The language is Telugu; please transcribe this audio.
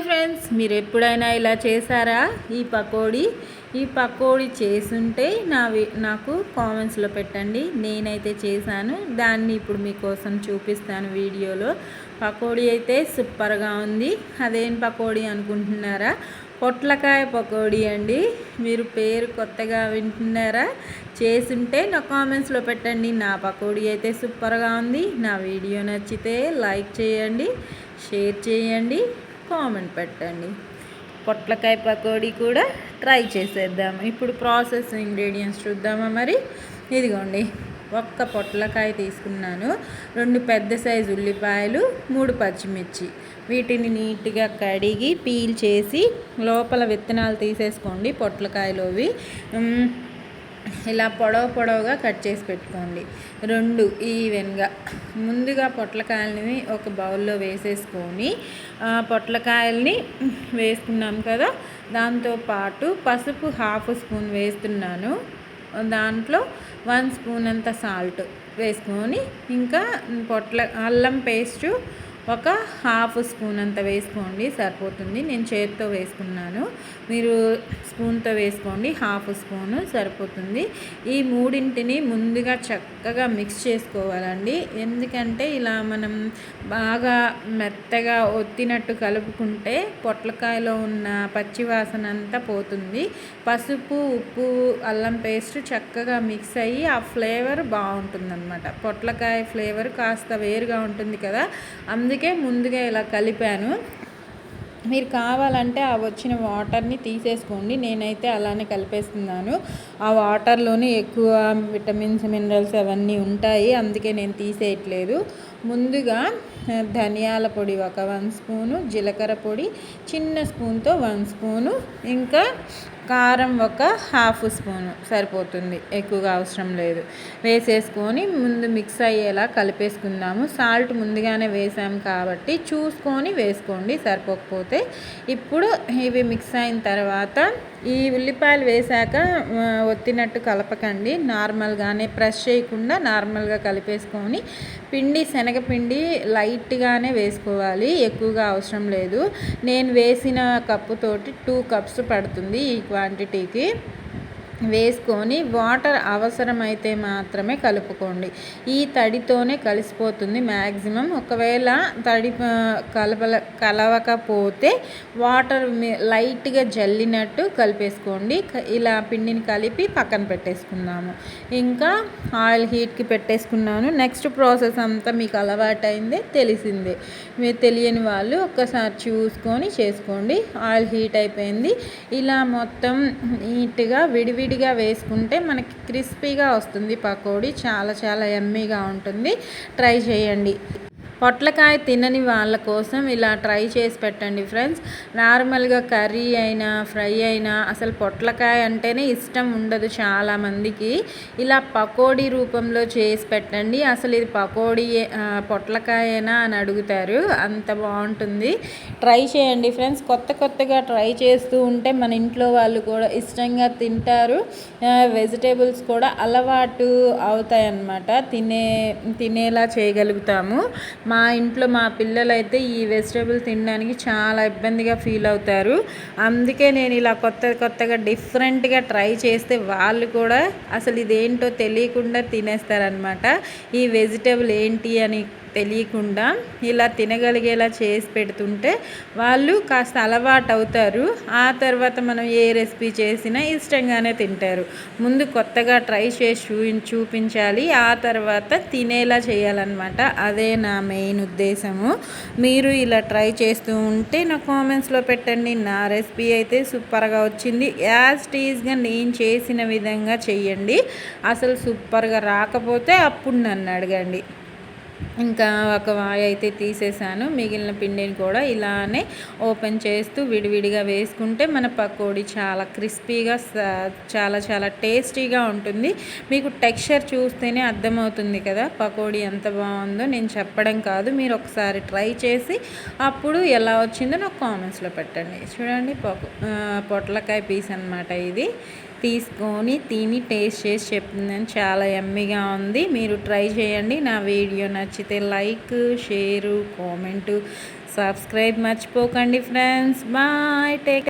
హాయ్ ఫ్రెండ్స్ మీరు ఎప్పుడైనా ఇలా చేశారా? ఈ పకోడీ? ఈ పకోడీ చేసుంటే నా నాకు కామెంట్స్లో పెట్టండి. నేనైతే చేశాను. దాన్ని ఇప్పుడు మీకోసం చూపిస్తాను వీడియోలో. పకోడీ అయితే సూపర్గా ఉంది. అదేం పకోడీ అనుకుంటున్నారా? పొట్లకాయ పకోడీ అండి. మీరు పేరు కొత్తగా వింటున్నారా? చేసుంటే నా కామెంట్స్లో పెట్టండి. నా పకోడీ అయితే సూపర్గా ఉంది. నా వీడియో నచ్చితే లైక్ చేయండి షేర్ చేయండి. కామెంట్ పెట్టండి. పొట్లకాయ పకోడీ కూడా ట్రై చేసేద్దాం. ఇప్పుడు ప్రాసెస్ ఇంగ్రీడియంట్స్ చూద్దామా మరి? ఇదిగోండి ఒక్క పొట్లకాయ తీసుకున్నాను. రెండు పెద్ద సైజు ఉల్లిపాయలు మూడు పచ్చిమిర్చి. వీటిని నీట్గా కడిగి పీల్ చేసి లోపల విత్తనాలు తీసేసుకోండి పొట్లకాయలోవి. ఇలా పొడవ పొడవుగా కట్ చేసి పెట్టుకోండి. రెండు ఈవెన్గా. ముందుగా పొట్లకాయలని ఒక బౌల్లో వేసేసుకొని పొట్లకాయల్ని వేసుకున్నాం కదా దాంతోపాటు పసుపు హాఫ్ స్పూన్ వేస్తున్నాను. దాంట్లో వన్ స్పూన్ అంత సాల్ట్ వేసుకొని ఇంకా పొట్ల అల్లం పేస్టు ఒక హాఫ్ స్పూన్ అంత వేసుకోండి సరిపోతుంది. నేను చేతితో వేసుకున్నాను. మీరు స్పూన్తో వేసుకోండి హాఫ్ స్పూను సరిపోతుంది. ఈ మూడింటిని ముందుగా చక్కగా మిక్స్ చేసుకోవాలండి. ఎందుకంటే ఇలా మనం బాగా మెత్తగా ఒత్తినట్టు కలుపుకుంటే పొట్లకాయలో ఉన్న పచ్చివాసన అంతా పోతుంది. పసుపు ఉప్పు అల్లం పేస్ట్ చక్కగా మిక్స్ అయ్యి ఆ ఫ్లేవర్ బాగుంటుందన్నమాట. పొట్లకాయ ఫ్లేవర్ కాస్త వేరుగా ఉంటుంది కదా అందుకే ముందుగా ఇలా కలిపాను. మీరు కావాలంటే ఆ వచ్చిన వాటర్ని తీసేసుకోండి. నేనైతే అలానే కలిపేస్తున్నాను. ఆ వాటర్లోనే ఎక్కువ విటమిన్స్ మినరల్స్ అవన్నీ ఉంటాయి. అందుకే నేను తీసేయట్లేదు. ముందుగా ధనియాల పొడి ఒక వన్ స్పూను జీలకర్ర పొడి చిన్న స్పూన్తో వన్ స్పూను ఇంకా కారం ఒక హాఫ్ స్పూను సరిపోతుంది. ఎక్కువగా అవసరం లేదు. వేసేసుకొని ముందు మిక్స్ అయ్యేలా కలిపేసుకుందాము. సాల్ట్ ముందుగానే వేసాము కాబట్టి చూసుకొని వేసుకోండి సరిపోకపోతే. ఇప్పుడు ఇవి మిక్స్ అయిన తర్వాత ఈ ఉల్లిపాయలు వేశాక ఒత్తినట్టు కలపకండి. నార్మల్గానే ప్రెస్ చేయకుండా నార్మల్గా కలిపేసుకొని పిండి శనగపిండి లైట్గానే వేసుకోవాలి. ఎక్కువగా అవసరం లేదు. నేను వేసిన కప్పుతోటి టూ కప్స్ పడుతుంది ఈ క్వాంటిటీకి. వేసుకొని వాటర్ అవసరమైతే మాత్రమే కలుపుకోండి. ఈ తడితోనే కలిసిపోతుంది మ్యాక్సిమం ఒకవేళ తడి కలపల కలవకపోతే వాటర్ లైట్గా జల్లినట్టు కలిపేసుకోండి. ఇలా పిండిని కలిపి పక్కన పెట్టేసుకుందాము. ఇంకా ఆయిల్ హీట్కి పెట్టేసుకున్నాను. నెక్స్ట్ ప్రాసెస్ అంతా మీకు అలవాటైందే తెలిసిందే. మీరు తెలియని వాళ్ళు ఒక్కసారి చూసుకొని చేసుకోండి. ఆయిల్ హీట్ అయిపోయింది. ఇలా మొత్తం నీట్గా విడివిడి విడివిడిగా వేసుకుంటే మనకి క్రిస్పీగా వస్తుంది పకోడీ. చాలా చాలా ఎమ్మీగా ఉంటుంది. ట్రై చేయండి. పొట్లకాయ తినని వాళ్ళ కోసం ఇలా ట్రై చేసి పెట్టండి ఫ్రెండ్స్. నార్మల్గా కర్రీ అయినా ఫ్రై అయినా అసలు పొట్లకాయ అంటేనే ఇష్టం ఉండదు చాలామందికి. ఇలా పకోడీ రూపంలో చేసి పెట్టండి. అసలు ఇది పకోడీ పొట్లకాయనా అని అడుగుతారు. అంత బాగుంటుంది. ట్రై చేయండి ఫ్రెండ్స్. కొత్త కొత్తగా ట్రై చేస్తూ ఉంటే మన ఇంట్లో వాళ్ళు కూడా ఇష్టంగా తింటారు. వెజిటేబుల్స్ కూడా అలవాటు అవుతాయి అన్నమాట తినే తినేలా చేయగలుగుతాము. మా ఇంట్లో మా పిల్లలైతే ఈ వెజిటేబుల్ తినడానికి చాలా ఇబ్బందిగా ఫీల్ అవుతారు. అందుకే నేను ఇలా కొత్త కొత్తగా డిఫరెంట్గా ట్రై చేస్తే వాళ్ళు కూడా అసలు ఇదేంటో తెలియకుండా తినేస్తారనమాట ఈ వెజిటేబుల్ ఏంటి అని తెలియకుండా ఇలా తినగలిగేలా చేసి పెడుతుంటే వాళ్ళు కాస్త అలవాటు అవుతారు ఆ తర్వాత మనం ఏ రెసిపీ చేసినా ఇష్టంగానే తింటారు. ముందు కొత్తగా ట్రై చేసి చూ చూపించాలి. ఆ తర్వాత తినేలా చేయాలన్నమాట. అదే నా మెయిన్ ఉద్దేశము. మీరు ఇలా ట్రై చేస్తూ ఉంటే నా కామెంట్స్లో పెట్టండి. నా రెసిపీ అయితే సూపర్గా వచ్చింది. యాజ్ టీజ్గా నేను చేసిన విధంగా చెయ్యండి. అసలు సూపర్గా రాకపోతే అప్పుడు నన్ను అడగండి. ఇంకా ఒక వాయి అయితే తీసేసాను. మిగిలిన పిండిని కూడా ఇలానే ఓపెన్ చేస్తూ విడివిడిగా వేసుకుంటే మన పకోడీ చాలా క్రిస్పీగా చాలా చాలా టేస్టీగా ఉంటుంది. మీకు టెక్స్చర్ చూస్తేనే అర్థమవుతుంది కదా పకోడీ ఎంత బాగుందో. నేను చెప్పడం కాదు మీరు ఒకసారి ట్రై చేసి అప్పుడు ఎలా వచ్చిందో నాకు కామెంట్స్లో పెట్టండి. చూడండి పొట్లకాయ పీస్ అనమాట ఇది. తీసుకొని తిని టేస్ట్ చేసి చెప్తుందని చాలా ఎమ్మిగా ఉంది. మీరు ట్రై చేయండి. నా వీడియో నచ్చితే లైక్ షేరు కామెంటు సబ్స్క్రైబ్ మర్చిపోకండి ఫ్రెండ్స్. బాయ్. టేక్